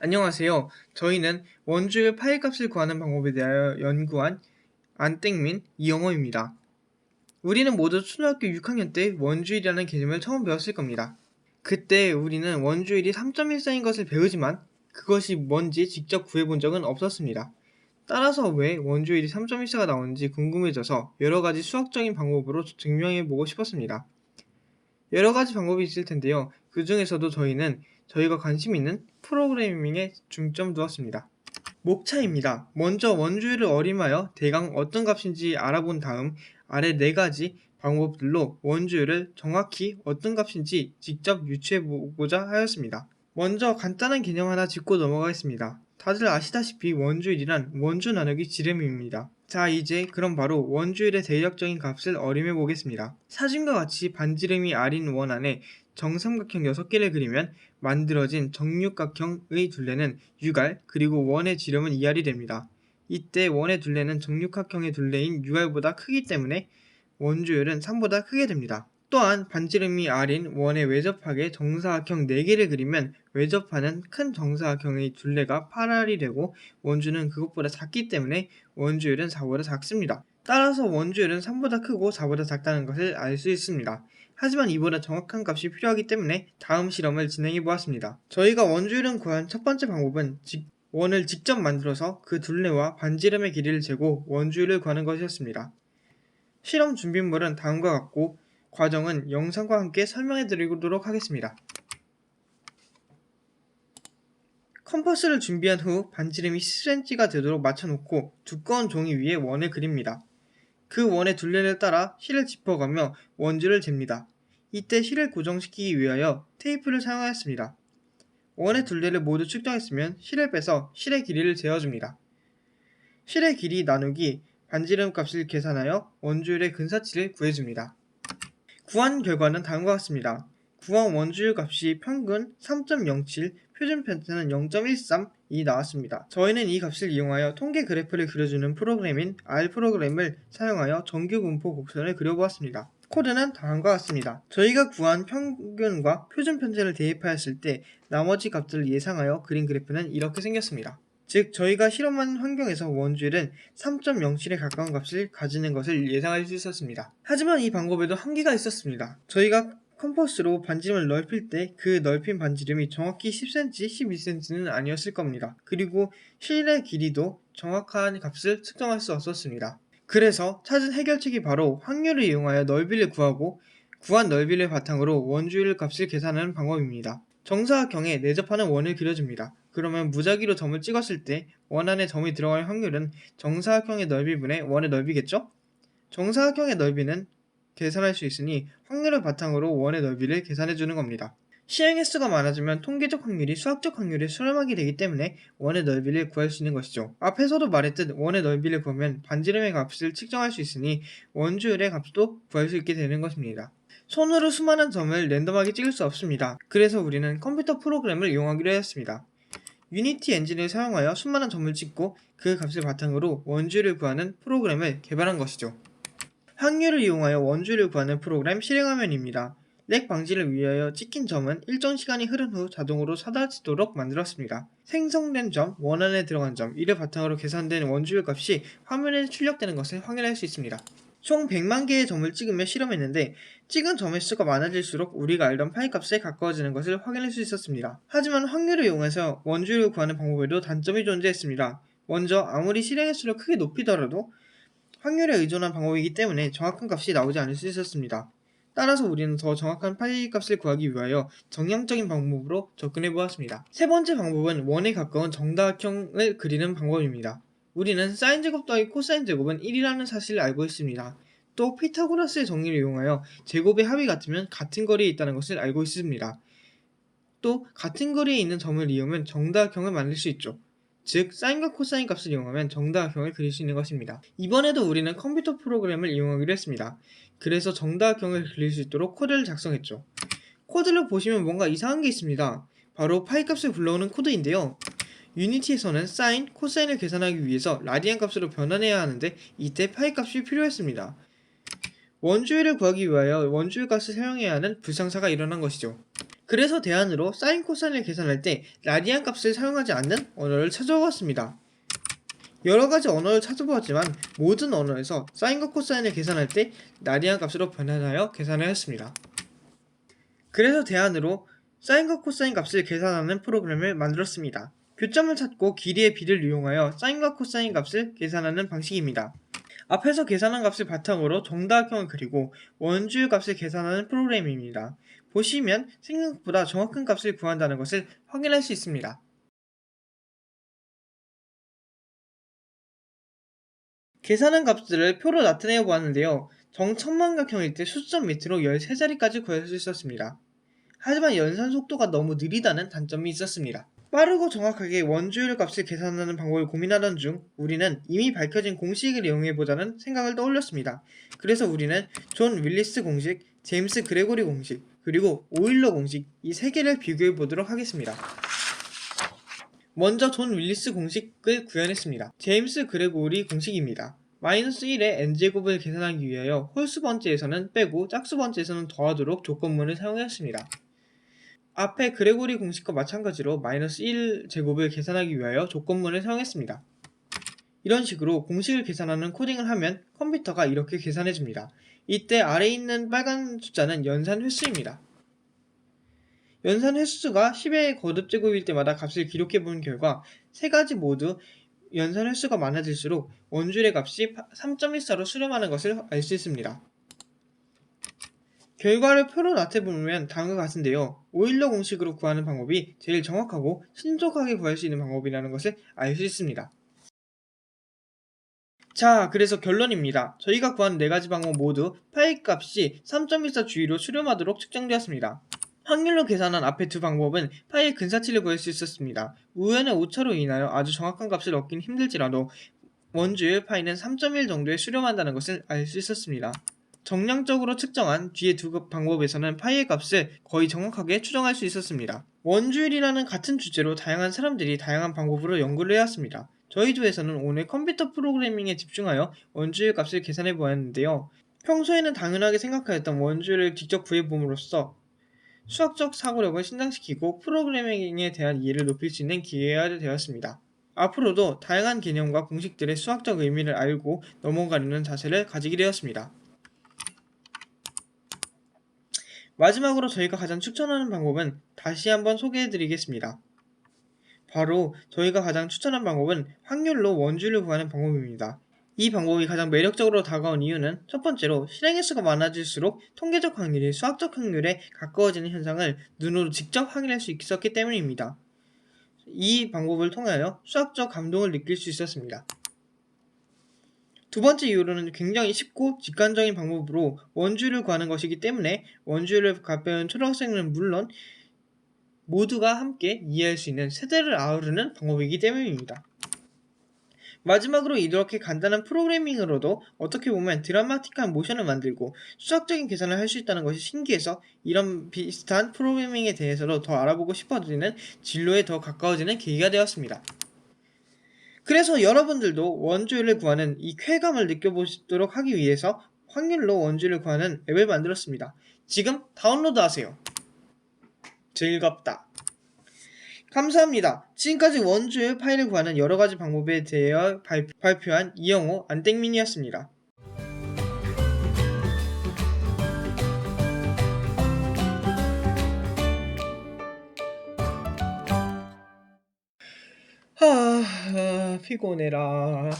안녕하세요. 저희는 원주율 파일 값을 구하는 방법에 대하여 연구한 안땡민 이영호입니다. 우리는 모두 초등학교 6학년 때 원주율이라는 개념을 처음 배웠을 겁니다. 그때 우리는 원주율이 3.14인 것을 배우지만 그것이 뭔지 직접 구해본 적은 없었습니다. 따라서 왜 원주율이 3.14가 나오는지 궁금해져서 여러 가지 수학적인 방법으로 증명해보고 싶었습니다. 여러 가지 방법이 있을 텐데요. 그 중에서도 저희는 저희가 관심 있는 프로그래밍에 중점 두었습니다. 목차입니다. 먼저 원주율을 어림하여 대강 어떤 값인지 알아본 다음 아래 네 가지 방법들로 원주율을 정확히 어떤 값인지 직접 유추해 보고자 하였습니다. 먼저 간단한 개념 하나 짚고 넘어가겠습니다. 다들 아시다시피 원주율이란 원주 나누기 지름입니다. 자 이제 그럼 바로 원주율의 대략적인 값을 어림해 보겠습니다. 사진과 같이 반지름이 R인 원 안에 정삼각형 6개를 그리면 만들어진 정육각형의 둘레는 6R 그리고 원의 지름은 2R이 됩니다. 이때 원의 둘레는 정육각형의 둘레인 6R보다 크기 때문에 원주율은 3보다 크게 됩니다. 또한 반지름이 R인 원의 외접하게 정사각형 4개를 그리면 외접하는 큰 정사각형의 둘레가 8R이 되고 원주는 그것보다 작기 때문에 원주율은 4보다 작습니다. 따라서 원주율은 3보다 크고 4보다 작다는 것을 알 수 있습니다. 하지만 이보다 정확한 값이 필요하기 때문에 다음 실험을 진행해 보았습니다. 저희가 원주율을 구한 첫 번째 방법은 직- 원을 직접 만들어서 그 둘레와 반지름의 길이를 재고 원주율을 구하는 것이었습니다. 실험 준비물은 다음과 같고 과정은 영상과 함께 설명해 드리도록 하겠습니다. 컴퍼스를 준비한 후 반지름이 10cm가 되도록 맞춰놓고 두꺼운 종이 위에 원을 그립니다. 그 원의 둘레를 따라 실을 짚어가며 원주를 잽니다. 이때 실을 고정시키기 위하여 테이프를 사용하였습니다. 원의 둘레를 모두 측정했으면 실을 빼서 실의 길이를 재어줍니다. 실의 길이 나누기 반지름 값을 계산하여 원주율의 근사치를 구해줍니다. 구한 결과는 다음과 같습니다. 구한 원주율 값이 평균 3.07, 표준 편차는 0.13이 나왔습니다. 저희는 이 값을 이용하여 통계 그래프를 그려주는 프로그램인 R 프로그램을 사용하여 정규 분포 곡선을 그려보았습니다. 코드는 다음과 같습니다. 저희가 구한 평균과 표준 편차를 대입하였을 때 나머지 값들을 예상하여 그린 그래프는 이렇게 생겼습니다. 즉 저희가 실험한 환경에서 원주율은 3.07에 가까운 값을 가지는 것을 예상할 수 있었습니다. 하지만 이 방법에도 한계가 있었습니다. 저희가 컴퍼스로 반지름을 넓힐 때 그 넓힌 반지름이 정확히 10cm, 12cm는 아니었을 겁니다. 그리고 실의 길이도 정확한 값을 측정할 수 없었습니다. 그래서 찾은 해결책이 바로 확률을 이용하여 넓이를 구하고 구한 넓이를 바탕으로 원주율 값을 계산하는 방법입니다. 정사각형에 내접하는 원을 그려줍니다. 그러면 무작위로 점을 찍었을 때 원 안에 점이 들어갈 확률은 정사각형의 넓이분의 원의 넓이겠죠? 정사각형의 넓이는 계산할 수 있으니 확률을 바탕으로 원의 넓이를 계산해 주는 겁니다. 시행 횟수가 많아지면 통계적 확률이 수학적 확률에 수렴하게 되기 때문에 원의 넓이를 구할 수 있는 것이죠. 앞에서도 말했듯 원의 넓이를 구하면 반지름의 값을 측정할 수 있으니 원주율의 값도 구할 수 있게 되는 것입니다. 손으로 수많은 점을 랜덤하게 찍을 수 없습니다. 그래서 우리는 컴퓨터 프로그램을 이용하기로 했습니다. 유니티 엔진을 사용하여 수많은 점을 찍고 그 값을 바탕으로 원주율을 구하는 프로그램을 개발한 것이죠. 확률을 이용하여 원주율을 구하는 프로그램 실행화면입니다. 렉 방지를 위하여 찍힌 점은 일정 시간이 흐른 후 자동으로 사라지도록 만들었습니다. 생성된 점, 원안에 들어간 점, 이를 바탕으로 계산된 원주율 값이 화면에 출력되는 것을 확인할 수 있습니다. 총 100만 개의 점을 찍으며 실험했는데 찍은 점의 수가 많아질수록 우리가 알던 파이 값에 가까워지는 것을 확인할 수 있었습니다. 하지만 확률을 이용해서 원주율을 구하는 방법에도 단점이 존재했습니다. 먼저 아무리 실행 횟수를 크게 높이더라도 확률에 의존한 방법이기 때문에 정확한 값이 나오지 않을 수 있었습니다. 따라서 우리는 더 정확한 파이 값을 구하기 위하여 정량적인 방법으로 접근해 보았습니다. 세 번째 방법은 원에 가까운 정다각형을 그리는 방법입니다. 우리는 사인 제곱 더하기 코사인 제곱은 1이라는 사실을 알고 있습니다. 또 피타고라스의 정리를 이용하여 제곱의 합이 같으면 같은 거리에 있다는 것을 알고 있습니다. 또 같은 거리에 있는 점을 이용하면 정다각형을 만들 수 있죠. 즉 사인과 코사인 값을 이용하면 정다각형을 그릴 수 있는 것입니다. 이번에도 우리는 컴퓨터 프로그램을 이용하기로 했습니다. 그래서 정다각형을 그릴 수 있도록 코드를 작성했죠. 코드를 보시면 뭔가 이상한 게 있습니다. 바로 파이 값을 불러오는 코드인데요. 유니티에서는 사인, 코사인을 계산하기 위해서 라디안 값으로 변환해야 하는데 이때 파이 값이 필요했습니다. 원주율을 구하기 위하여 원주율 값을 사용해야 하는 불상사가 일어난 것이죠. 그래서 대안으로 사인 코사인을 계산할 때 라디안 값을 사용하지 않는 언어를 찾아보았습니다. 여러 가지 언어를 찾아보았지만 모든 언어에서 사인과 코사인을 계산할 때 라디안 값으로 변환하여 계산을 했습니다. 그래서 대안으로 사인과 코사인 값을 계산하는 프로그램을 만들었습니다. 교점을 찾고 길이의 비를 이용하여 사인과 코사인 값을 계산하는 방식입니다. 앞에서 계산한 값을 바탕으로 정다각형을 그리고 원주율 값을 계산하는 프로그램입니다. 보시면 생각보다 정확한 값을 구한다는 것을 확인할 수 있습니다. 계산한 값들을 표로 나타내어 보았는데요. 정천만각형일 때 수점 밑으로 13자리까지 구할 수 있었습니다. 하지만 연산 속도가 너무 느리다는 단점이 있었습니다. 빠르고 정확하게 원주율 값을 계산하는 방법을 고민하던 중 우리는 이미 밝혀진 공식을 이용해보자는 생각을 떠올렸습니다. 그래서 우리는 존 윌리스 공식, 제임스 그레고리 공식, 그리고 오일러 공식 이 세 개를 비교해 보도록 하겠습니다. 먼저 존 윌리스 공식을 구현했습니다. 제임스 그레고리 공식입니다. 마이너스 1의 n제곱을 계산하기 위하여 홀수 번째에서는 빼고 짝수 번째에서는 더하도록 조건문을 사용했습니다. 앞에 그레고리 공식과 마찬가지로 마이너스 1제곱을 계산하기 위하여 조건문을 사용했습니다. 이런 식으로 공식을 계산하는 코딩을 하면 컴퓨터가 이렇게 계산해줍니다. 이때 아래에 있는 빨간 숫자는 연산 횟수입니다. 연산 횟수가 10의 거듭제곱일 때마다 값을 기록해 본 결과 세 가지 모두 연산 횟수가 많아질수록 원줄의 값이 3.14로 수렴하는 것을 알 수 있습니다. 결과를 표로 나타보면 다음과 같은데요. 오일러 공식으로 구하는 방법이 제일 정확하고 신속하게 구할 수 있는 방법이라는 것을 알 수 있습니다. 자, 그래서 결론입니다. 저희가 구한 네 가지 방법 모두 파이 값이 3.14 주위로 수렴하도록 측정되었습니다. 확률로 계산한 앞의 두 방법은 파이의 근사치를 구할 수 있었습니다. 우연의 오차로 인하여 아주 정확한 값을 얻긴 힘들지라도 원주율 파이는 3.1 정도에 수렴한다는 것을 알 수 있었습니다. 정량적으로 측정한 뒤의 두 방법에서는 파이의 값을 거의 정확하게 추정할 수 있었습니다. 원주율이라는 같은 주제로 다양한 사람들이 다양한 방법으로 연구를 해왔습니다. 저희 조에서는 오늘 컴퓨터 프로그래밍에 집중하여 원주율 값을 계산해 보았는데요. 평소에는 당연하게 생각하였던 원주율을 직접 구해봄으로써 수학적 사고력을 신장시키고 프로그래밍에 대한 이해를 높일 수 있는 기회가 되었습니다. 앞으로도 다양한 개념과 공식들의 수학적 의미를 알고 넘어가려는 자세를 가지게 되었습니다. 마지막으로 저희가 가장 추천하는 방법은 다시 한번 소개해 드리겠습니다. 바로 저희가 가장 추천한 방법은 확률로 원주를 구하는 방법입니다. 이 방법이 가장 매력적으로 다가온 이유는 첫 번째로 실행의 수가 많아질수록 통계적 확률이 수학적 확률에 가까워지는 현상을 눈으로 직접 확인할 수 있었기 때문입니다. 이 방법을 통하여 수학적 감동을 느낄 수 있었습니다. 두 번째 이유로는 굉장히 쉽고 직관적인 방법으로 원주를 구하는 것이기 때문에 원주를 가벼운 초등학생은 물론 모두가 함께 이해할 수 있는 세대를 아우르는 방법이기 때문입니다. 마지막으로 이렇게 간단한 프로그래밍으로도 어떻게 보면 드라마틱한 모션을 만들고 수학적인 계산을 할 수 있다는 것이 신기해서 이런 비슷한 프로그래밍에 대해서도 더 알아보고 싶어지는 진로에 더 가까워지는 계기가 되었습니다. 그래서 여러분들도 원주율을 구하는 이 쾌감을 느껴보시도록 하기 위해서 확률로 원주율을 구하는 앱을 만들었습니다. 지금 다운로드 하세요. 즐겁다. 감사합니다. 지금까지 원주율 파일을 구하는 여러가지 방법에 대해 발표한 이영호 안땡민이었습니다. 하, 아, 피곤해라.